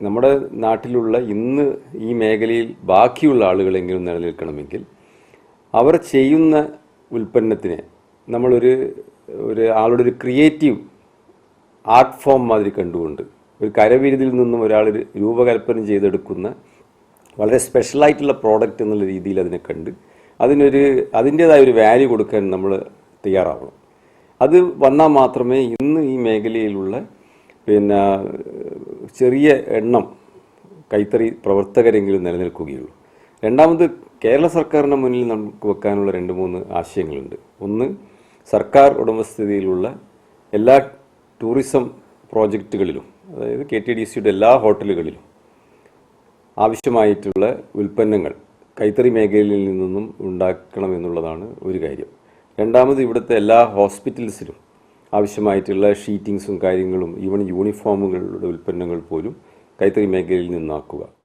നമ്മുടെ നാട്ടിലുള്ള ഇന്ന് ഈ മേഖലയിൽ ബാക്കിയുള്ള ആളുകളെങ്കിലും നിലനിൽക്കണമെങ്കിൽ അവർ ചെയ്യുന്ന ഉൽപ്പന്നത്തിനെ നമ്മളൊരു ഒരു ആളുടെ ഒരു ക്രിയേറ്റീവ് ആർട്ട് ഫോം മാതിരി കണ്ടുകൊണ്ട് ഒരു കരവിരുതിൽ നിന്നും ഒരാൾ രൂപകൽപ്പന ചെയ്തെടുക്കുന്ന വളരെ സ്പെഷ്യലായിട്ടുള്ള പ്രോഡക്റ്റ് എന്നുള്ള രീതിയിൽ അതിനെ കണ്ട് അതിനൊരു അതിന്റേതായ ഒരു വാല്യൂ കൊടുക്കാൻ നമ്മൾ തയ്യാറാവണം. അത് വന്നാൽ മാത്രമേ ഇന്ന് ഈ മേഖലയിലുള്ള പിന്നെ ചെറിയ എണ്ണം കൈത്തറി പ്രവർത്തകരെങ്കിലും നിലനിൽക്കുകയുള്ളൂ. രണ്ടാമത് കേരള സർക്കാരിന്റെ മുന്നിൽ നമുക്ക് വെക്കാനുള്ള രണ്ട് മൂന്ന് ആശയങ്ങളുണ്ട്. ഒന്ന് സർക്കാർ ഉടമസ്ഥതയിലുള്ള എല്ലാ ടൂറിസം പ്രോജക്റ്റുകളിലും അതായത് കെ ടി ഡി സിയുടെ എല്ലാ ഹോട്ടലുകളിലും ആവശ്യമായിട്ടുള്ള ഉൽപ്പന്നങ്ങൾ കൈത്തറി മേഖലയിൽ നിന്നും ഉണ്ടാക്കണം എന്നുള്ളതാണ് ഒരു കാര്യം. രണ്ടാമത് ഇവിടുത്തെ എല്ലാ ഹോസ്പിറ്റൽസിലും ആവശ്യമായിട്ടുള്ള ഷീറ്റിങ്സും കാര്യങ്ങളും ഈവൻ യൂണിഫോമുകളുടെ ഉൽപ്പന്നങ്ങൾ പോലും കൈത്തറി മേഖലയിൽ നിന്നാക്കുക.